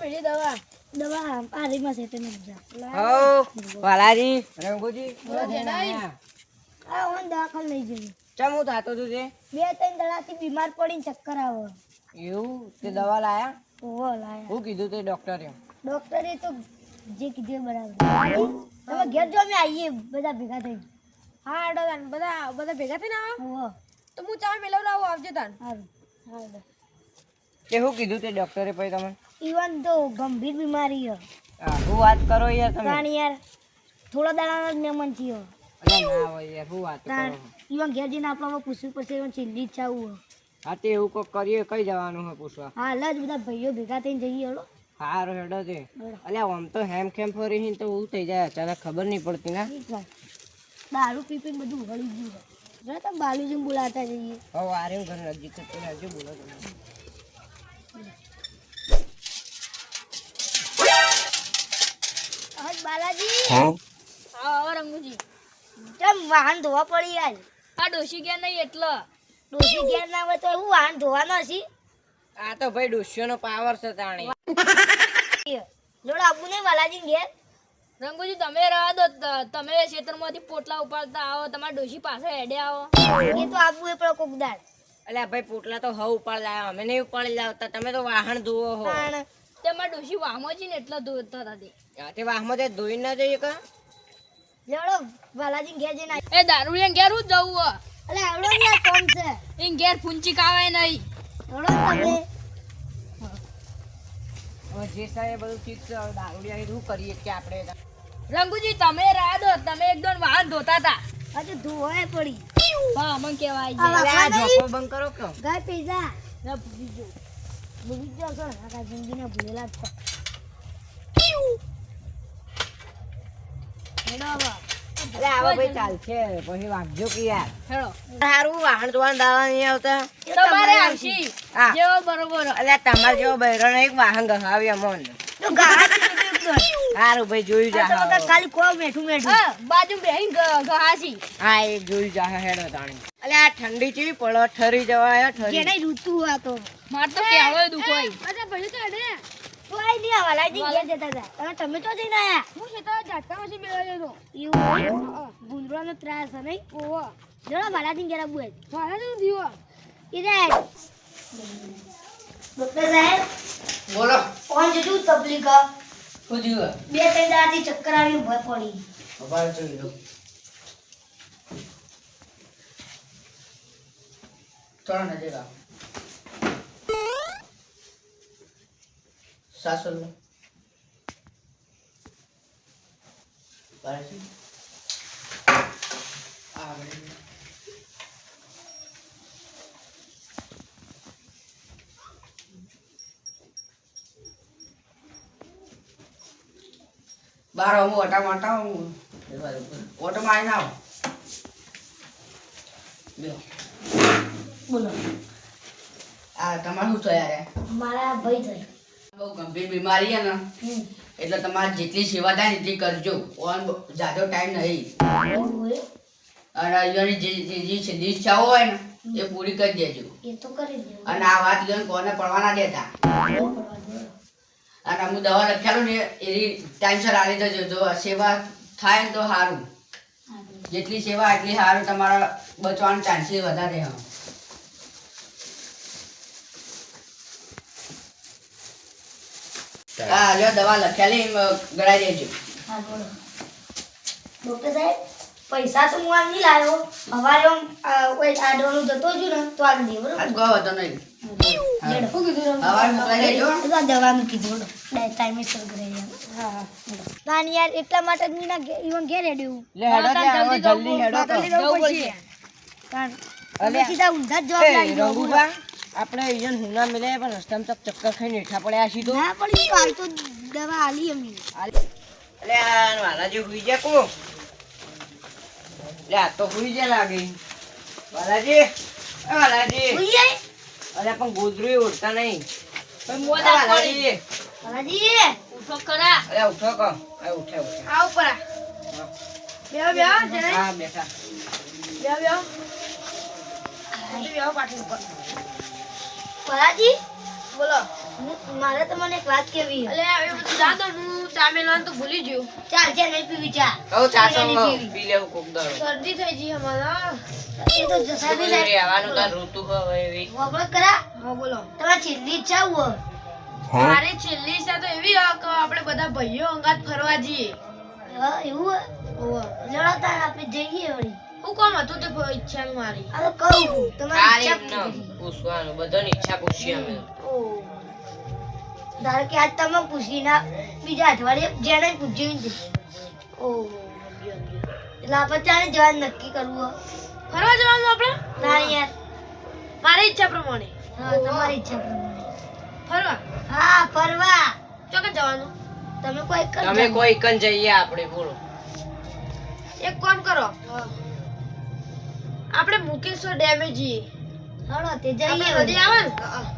મેળી દવા. દવા પારીમાં છે તેને બધા. હો વાલાજી. રંગુજી આ હું દાખલ નહીં જવું ચમ હું થાતો તું તે બે ત્રણ દડાથી બીમાર પડીને ચક્કર આવો. એવું? તે દવા લાયા? હું કીધું તે ડોક્ટરે. ડોક્ટરે તો જે કીધું બરાબર. તમે ઘેર જો અમે આવીએ બધા ભેગા થઈ હા હેડો તાન બધા બધા ભેગા થઈને આવો. તો હું ચા મેળવડાવું આવજો તાન. સારું સારું તે શું કીધું તે ડોક્ટરે પછી તમે ઈવન તો ગંભીર બીમારી હે હું વાત કરો યાર તમે? કારણ યાર થોડા દાડાનો જ મહેમાન થયો. અરે ના હોય યાર હું વાત કરો? ઈવન ઘેર જઈને આપણે પૂછવું પડશે ઈવન છેલ્લી ઈચ્છા આવું હા તે એવું કોક કરીએ કઈ જવાનું હે પૂછવા? હાલ જ બધા ભાઈઓ ભેગા થઈને જઈએ હળો હારો હેડો છે અલ્યા આમ તો હેમ ખેમ ફરી તો હું થઈ જાય અચાનક ખબર નહીં પડતી ના. દારૂ પી પીને બધું વળી ગયું છે જો તમે બાલુજી બોલાતા જઈએ. હવે આરે હું ઘર નજીક જ છે હજુ બોલો તમે. બાલાજી? હા? હા રંગુજી. કેમ વાહન ધોવા પડી યાર આ ડોશી ગયા નહીં એટલે. ડોશી ગયા ના હોય તો હું વાહન ધોવાનો છી? આ તો ભાઈ ડોશીઓનો પાવર છે તાણી. જોડે આબુ નહીં બાલાજી ઘેર? રંગુજી તમે રહા દો. તમે ખેતરમાંથી પોટલા ઉપાડતા આવો તમારા ડોશી પાસે હેડે આવો. એ તો આપવું એ પણ કોકદાર. અલ્યા ભાઈ પોટલા તો હવ ઉપાડ લાવ્યા અમે નહીં ઉપાડી લાવતા. તમે તો વાહન ધોવો હો. તમારા ડોશી વામોજી ને એટલા ધોતા હતા તે વાહમાં તે ધોઈ ના જઈએ કા? જોડો બાલાજી ઘેર જઈને આવી એ ઘેર હું જવું હો? અલે આવડો ને કોમ છે. એ ઘેર ફૂંચી કાવે નહીં. આવડો તમે. હવે જે સાહેબ બધું ઠીક છે હવે દારૂડિયા શું કરીએ કે આપણે? રંગુજી તમે રહા દો. તમે એકદમ વાહન ધોતા હતા. હજુ ધોવાય પડી. હા મને કહેવાય આ છે આ જોકો બંધ કરો કે? ગાય પીઝા ના ભૂલી ગયો. ભૂલી જ છો ને? જિંદગીના ભૂલેલા જ છો હેડો હવે. અલ્યા આવો ભાઈ ચાલશે. પછી વાગજો કે યાર. સારું વાહન ધોવાના દાવા નહીં આવતા. તમારે જેવો બરોબર. અલ્યા તમારે જેવો બૈરાનો એક વાહન ગહાવી અમોન. સારું ભાઈ જોઈ જા ખાલી કો મેઠું મેઠું હા. બાજુ બેહીન ગહાસી હા એ જોઈ જા હેડો તાણી. અલ્યા આ ઠંડી ચી પડો ઠરી જવાય ઠરી. જેને ઋતુ હતો તો. માર તો કહેવાય દુખ હોય. તો આઈ નહીં આ વાલાજી ઘેર જતા હતા. અને તમે તો જઈને આયા. હું ખેતર ઝાટકામાંથી મેળવ્યો હતો. એવું ગુંદરાનો ત્રાસ છે નહીં? ઓહો. જરા વાલાજી ઘેર આવવું હોય. મારા શું ડોક્ટર સાહેબ બોલો. કોણ જેટલું તકલીફ શું થયું બે ત્રણ દાડાથી ચક્કર આવી ભય પડી. ઊભા જોઈ લો થોડા નજીક આવો સાસુ લો આ બાર હું. ઓટા માટા હું ઓટો મારી નાવ બોલો. આ તમારું શું થયા મારા ભાઈ થઈ બહુ ગંભીર બીમારી છે ને. એટલે તમારે જેટલી સેવા થાય એટલી કરજો. ઓન જાજો ટાઈમ નહીં. અને અહીંયાની જે ઈચ્છાઓ હોય ને એ પૂરી કરી દેજો. અને આ વાત લઈને કોને પડવા ના દેતા. અને હું દવા લખ્યાલું ને એની ટાઈમસર આવી દેજો જો સેવા થાય ને તો સારું. જેટલી સેવા એટલી સારું તમારા બચવાનો ચાન્સીસ વધારે હા. હા લ્યો દવા ગળાઈ દેજો. હા, બોલો. ડોક્ટર સાહેબ પૈસા તો હું નહીં લાવ્યો. હવારે કોઈ આડવાનું જતો ને તો બરોબર? ગયો હતો નહીં. એટલા માટે ઘેર હેડ્યું. સીધા ઊંધા જવાબ આપણે અહીંયા હુના મિલે પણ રસ્તામાં તો ચક્કર ખાઈને હેઠા પડ્યા છીએ તો. ના પણ હાલ તો દવા આલી અમે અલે આ વાલાજી હુઈ જા કો લે આ તો હુઈ જા લાગે. વાલાજી એ વાલાજી. હુઈ જાય અલે પણ ગોદરું ઉડતા નહીં. પણ મોદા પડી વાલાજી. ઉઠો કરા અલે ઉઠો કો. આ ઉઠે ઉઠે. આ ઉપર. બેહો બેહો જણાય હા બેઠા. બેહો બેહો. બેહો પાછી ઉપર. બાલાજી બોલો. મારે તમને મને એક વાત કેવી. અલે હવે બધું જાતો હું ચા મેલવાનું તો ભૂલી ગયો. ચાલ છે નહીં પીવી ચા કહું ચા પીવાની પી લેવું કોક દાડો. શરદી થઈ ગઈ અમારા. એ તો ઋતુ હવે એવી. કરા? હા બોલો. તમારી છેલ્લી ઈચ્છા હું? મારી છેલ્લી ઈચ્છા તો એવી હોય કે આપણે બધા ભાઈઓ અંગાત ફરવા જઈએ. એવું હે? ઓવા આપણે જઈએ વળી. હું કોમ હતું તે ઈચ્છા મારી. આ કહું તમારી ઈચ્છા. પૂછવાનું બધાની ઈચ્છા પૂછી અમે. ધારો કે આજ તમે પૂછી ના બીજા અઠવાડિયે જેને પૂછ્યું નથી ઓ એટલે આપણે ચાલે જવાનું નક્કી કરવું ફરવા જવાનું આપણે? ના યાર. મારી ઈચ્છા પ્રમાણે. હા તમારી ઈચ્છા પ્રમાણે. ફરવા? હા ફરવા. ચોક્કસ જવાનું. તમે કોઈ તમે કોઈ કન જઈએ આપણે બોલો. એક કામ કરો. હા. આપણે મુકેશ્વર ડેમે જઈએ. હાલો તે જઈએ. નદી આવે ને?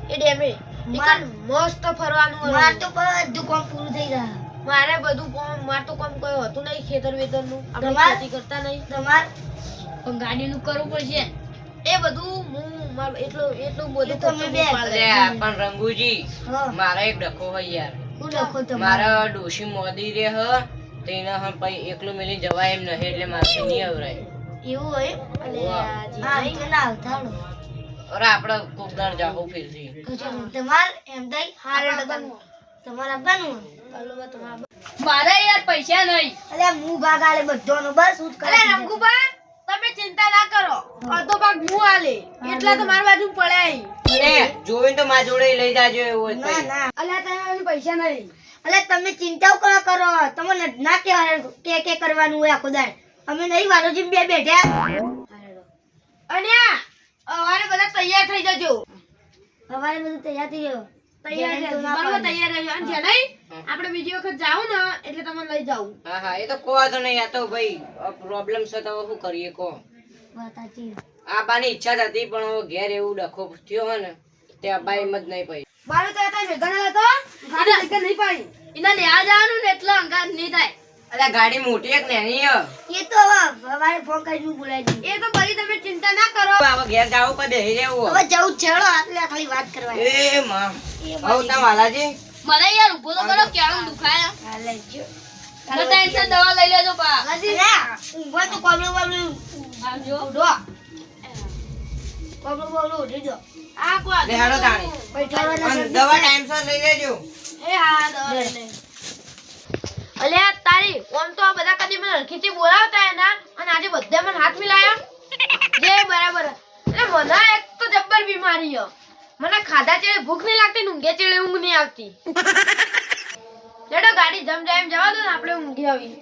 એ ડેમે. માર- એકદમ મસ્ત ફરવાનું હોય. માર તો બધું કામ પૂરું થઈ ગયા મારે બધું કોમ માર તો કામ કોઈ હતું નહીં ખેતર વેતરનું. આપણે તમાર? ખેતી કરતા નહીં. તમાર પણ ગાડીનું કરવું પડશે. એ બધું હું માર એટલું એટલું બધું એ તો અમે ખર્ચો બે. પણ રંગુજી હા. મારા એક ડખો હોય યાર. હું લખો તમારે? મારા ડોશી મોદી રે હ તેના હમ પછી એકલું મેલી જવાય એમ નહીં એટલે મારથી નહીં આવરાય. એવું હોય? અલે વાહ. આ જે હા ના? આવતા અરે આપણે કોક જાહો ફિરથી તમાર એમ થાય હારે આપણે ડબ્બાનું. તમારે આપવાનું હોય. અલ્લો તમારા મારે યાર પૈસા નહીં. અલ્યા હું ભાગ આલે બધોનો બસ હું જ કરી અરે દીધો. રંગુબા તમે ચિંતા ના કરો. અડધો ભાગ હું આલે. એટલા તો મારી બાજુ પડ્યા. એ જોઈને તો મારા જોડે લઈ જાજો એવું હોય ના ના. અલ્યા તમે પૈસા નહીં. અલ્યા તમે ચિંતાઓ કરો કરો. તમને ના કે કે કરવાનું હોય આખો દાડ. અમે નહીં વારોજી બે બેઠ્યા. અને આ અમારે બધા તૈયાર થઈ જજો. સવારે બધું તૈયાર થઈ ગયો. તૈયાર જેને તો રહેજો. ના બરાબર પાડે. તૈયાર રહેજો. અને જ્યાં નહીં આપણે બીજી વખત જાવું ને એટલે તમને લઈ જાવું હા હા એ તો કોઈ તો નહીં. આ તો ભાઈ પ્રોબ્લેમ છે તો શું કરીએ કો વાત સાચી આ બાની ઈચ્છા હતી પણ ઘેર એવું ડખો થયો હોય ને તે અબ્બા એમ જ નહીં પડી. તો હતા. હતો નહીં પાડી. એના ન્યા જવાનું ને એટલે અંગાત નહીં ગાડી મોટી એક નેની હ. એ તો હવે ફોન કરીને બોલાય એ તો બધી તમે ચિંતા ના કરો. હવે ઘેર જાવું પર એ જેવું હવે જવું જ આટલે ખાલી વાત કરવા. એ માં હવે તા વાલાજી? મને યાર ઊભો તો કરો ક્યાં દુખાય? હાલે જો ટેન્શન દવા લઈ લેજો પા ઊભો તો કોબલો બોબલો આવજો. ઉડો. કોબલો બોબલો ઉડી જો આ કો લે તાણી દવા. ટાઈમસર લઈ લેજો એ હા દવા લઈ લે અલ્યા તારી ઓમ તો આ હરખીથી બોલાવતા એના અને આજે બધે મને હાથ મિલાયા. જે બરાબર. એટલે મને એક તો જબ્બર બીમારી હ. મને ખાધા ચેડે ભૂખ નહીં લાગતી, ઊંઘે ચેડે ઊંઘ નહીં આવતી. ચેડો ગાડી જમ જાય એમ જવા દો ને, આપણે ઊંઘી આવી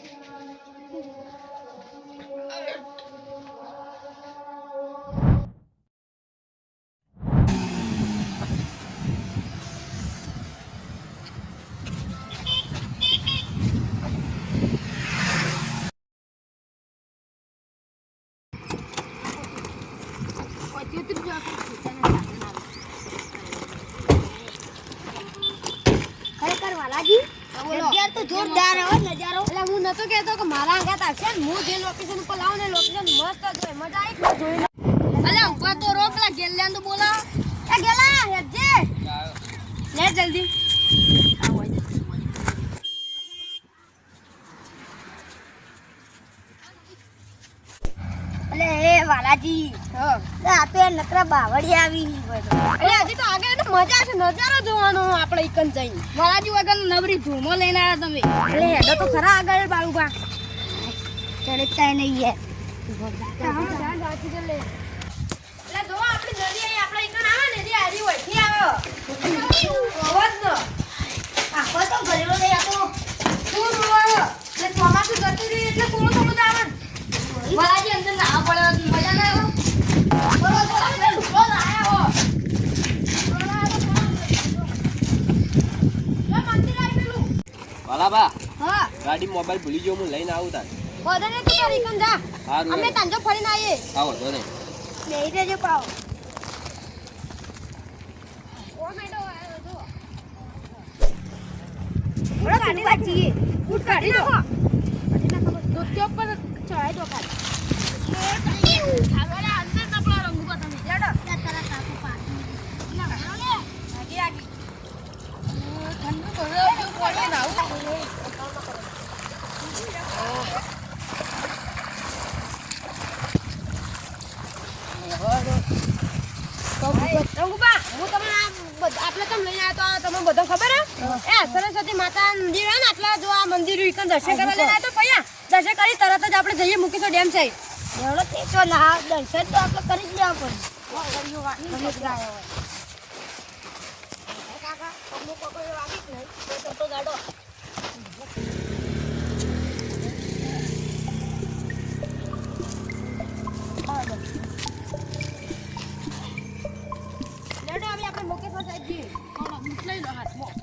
નતો કહેતો કે મારા આઘાત આવશે ને. હું જે લોકેશન ઉપર લાવું લોકેશન મસ્ત જ હોય. મજા આવી જોઈને. અલે ઉપર તો રો પેલા તો બોલા. એ ગેલા હેજે લે જલ્દી. અલે, એ વાલાજી. આ તો નકરા બાવળી આવી. એટલે હજી તો આગળ મજા છે નજારો જોવાનો આપણે એકન જઈને. વાલાજી વગર નવરી ધૂમો લઈને આવ્યા તમે. એટલે હેડો તો ખરા આગળ બાળુબા. ચડતા નહીં યાર. એટલે જો આપણી નદી અહીં આપણે એકન આવે ને જે હારી વળથી આવે અવાજ ન. આખો તો આખો ફૂલ રોવા એટલે ચોમાસું જતું રહ્યું એટલે થોડું થોડું આવે ને અંદર ના પડે મજા ના આવે બોલો આપણે ઢોલો લાયા હો લે મંદિર આવી પેલું વાલાબા હા. ગાડી મોબાઈલ ભૂલી ગયો હું લઈને આવું તાર. વધારે તું તારી કન જા. સારું અમે તાંજો ફરીને આવીએ. આવો તો ને નહીં દેજો પાવ ઓ મેડો આયો જો ફૂટ કાઢી નાખો. ચડાઈ દો અંદર પડે ને હું તમને આ બધ- આટલે કેમ લઈને આવ્યો તો તમને બધો ખબર હે એ સરસ્વતી માતા મંદિર હોય ને આટલા જો આ મંદિર ઈકન દર્શન કરવા લઈને તો પૈયા દર્શન કરી તરત જ આપણે જઈએ મૂકીશું ડેમ સાઈડ તો ના દર્શન તો આપણે કરી જ લેવા પડે ગમે તે આવ્યો હોય. લેડો હવે આપણે મુકેશ્વર સાહેબ જઈએ થોડો બુક લઈ લો હાથમાં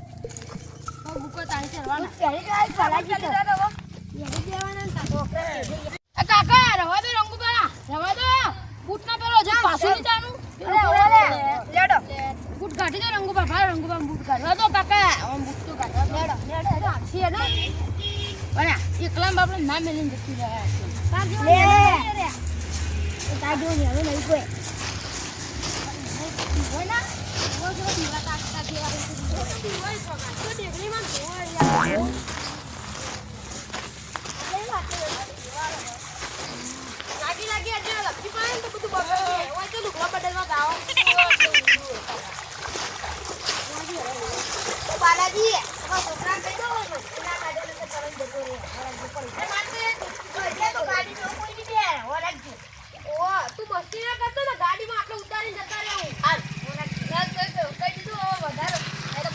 તો બુકો તાણી ચડવાના પહેલી તો આ ફરાજી તો. એ કાકા રવા દો રંગુબા રવા દો બૂટ ના પેલો જે પાછું નહીં જાનું અરે, અરે, લેડો. બૂટ કાઢી દો રંગુબા ભાઈ રંગુબા બૂટ કાઢવા દો કાકા બૂટ તો કાઢવા લેડો લેડો આછી હે ને બરા એકલા બાપડે ના મેલીને જતી રહ્યા છે. લે. એ તાર જેવું નેનું નહીં કોઈ. ના કાઢો લાગી લાગી આજે લખી પડે ને તો બધું બગડે. હોય તો લુગડા તો મસ્તી ગાડીમાં આપણે ઉતારીને જતા રહેવું દીધું હવે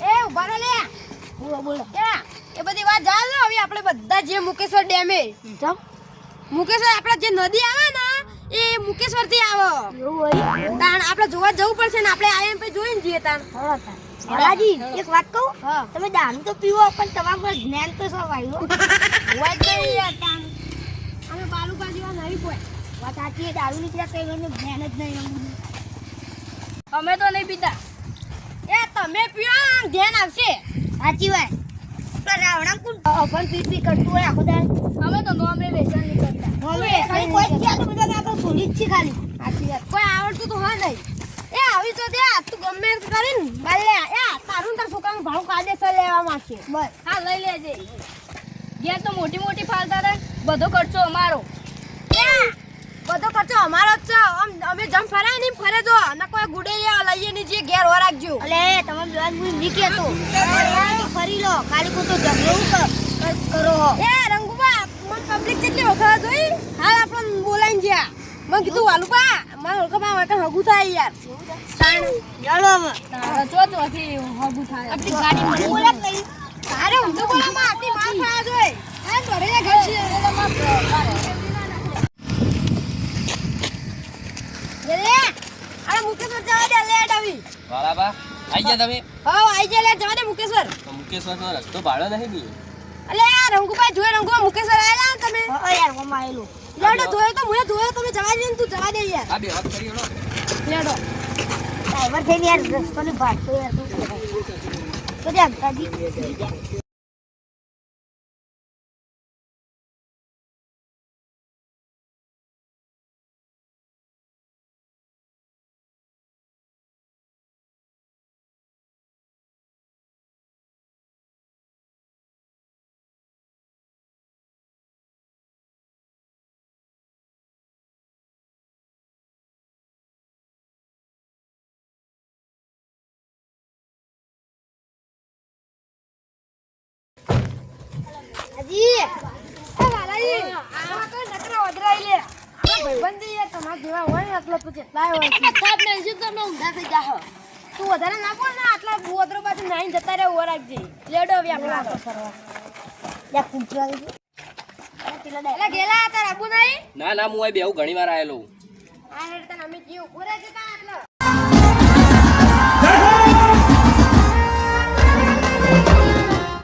એ ઊભા રહો લે. એ બધી વાત જાણ હવે આપણે બધા જે મુકેશ્વર ડેમે ચમ? મુકેશ્વર આપડે જે નદી આવે ને એ મુકેશ્વરથી આવો તાણ આપણે જોવા જવું પડશે ને આપણે આયા પછી જોઈને જઈએ તાણ. બાલાજી, એક વાત કહું? તમે દારૂ તો પીવો પણ તમારું જ્ઞાન તો સૌ આવ્યું અમે બાલુકા જેવા નહીં કોઈ. વાત સાચી દારૂ નીકળ્યા કઈ એનું જ્ઞાન જ નહીં. અમે તો નહીં પીતા. એ તમે પીઓ ધ્યાન આવશે સાચી વાત. રાવણા અભણ પી પી કરતું હોય આખો દાડો? અમે તો નોમે વેચાણ નહીં કરતા. નોમે કોઈ ક્યાં તો બધાને ભૂલી ખાલી. સાચી વાત કોઈ આવડતું તો હોય નહીં. એ આવી તો દે તું ગમે એમ કરીને બાલ લે. એ તારું તાર છોકરાનું ભાડું કાયદેસર લેવા માંગશે બસ. હા લઈ લેજે. ઘેર તો મોટી મોટી ફાલતા રહે બધો ખર્ચો અમારો. બધો ખર્ચો અમારો જ છે. અમે જમ ફરાય નહીં ફરે જો અને કોઈ ગુડે લઈએ નહીં જે ઘેર હો રાખજો. અલે તમે જોવાનું હું નહીં કહેતો. તો ફરી લો. કાલી કોઈ તો કર- કરો એ રંગુબા મન પબ્લિક કેટલી વખત જોઈ? હાલ આપણને બોલાઈને જ્યાં. મને કીધું વાલુબા મારે હોય કે હગું થાય યાર. તાણ. ચાલો હવે. ચો ચોથી હગું થાય. આપણી ગાડી મને બોલે નહીં. અરે હું તો બોલામાં આપણી માર ખાવા જોઈ. હા ઘરે ઘર છે. લે અરે મુકેશ્વર જવા દે લેટ આવી. વાલા આઈ ગયા તમે? હા આઈ જા લે જવા દે મુકેશ્વર મુકેશ્વર નો રસ્તો ભાડો નહીં બી અલે રંગુભાઈ જોઈ રંગુ મુકેશ્વર આયેલા તમે. હા યાર લેડો જોયો તો મુએ જોયો તમે જવા દે ને તું જવા દે યાર. આ બે વાત કરી હેડો લેડો. ડ્રાઈવર થઈને યાર રસ્તો ને ભાગતો યાર કરાય? તો દે હાજી એ વાલાજી આ તો નકરા ઓદરાઈ લે. ભાઈબંધી યાર તમારા જેવા હોય ને તું જેટલા હોય નહીં તમે ઊંધા થઈ જાહો તું વધારે નાખો ને આટલા બોદરો પાછું નાઈને જતા રહે ઓર રાખજે. લેડો હવે આપણે વાતો કરવા યા કૂતરા એટલે ગેલા હતા આબુ નહીં? ના ના હું આ ઘણી વાર આવેલો આ હેડ તને અમે જીવ ઊભો એટલે